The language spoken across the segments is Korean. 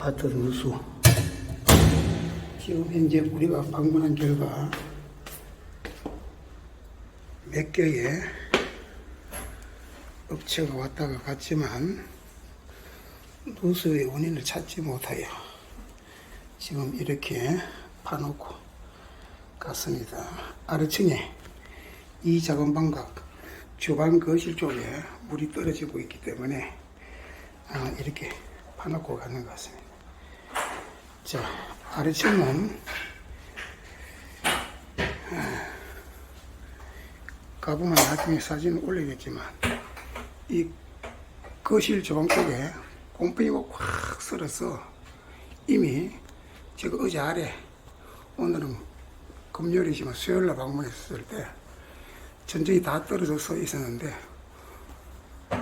아파트 누수. 지금 현재 우리가 방문한 결과 몇 개의 업체가 왔다가 갔지만 누수의 원인을 찾지 못하여 지금 이렇게 파놓고 갔습니다. 아래층에 이 작은 방각 주방 거실 쪽에 물이 떨어지고 있기 때문에 아, 이렇게 파놓고 가는 것 같습니다. 자, 아, 가보면 나중에 사진을 올리겠지만 이 거실 주방 쪽에 곰팡이가 확 쓸어서 이미 제가 어제 아래 오늘은 금요일이지만 수요일날 방문했을 때 전쟁이 다 떨어져서 있었는데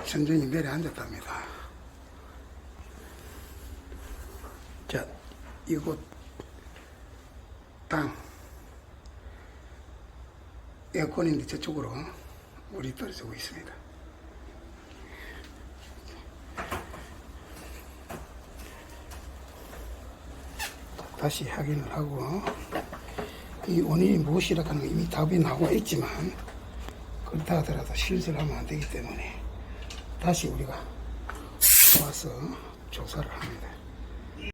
전쟁이 내려앉았답니다. 자, 이곳 땅 에어컨인데 저쪽으로 물이 떨어지고 있습니다. 다시 확인을 하고 이 원인이 무엇이라 하는 거 이미 답이 나와 있지만 그렇다 하더라도 실수를 하면 안 되기 때문에 다시 우리가 와서 조사를 합니다.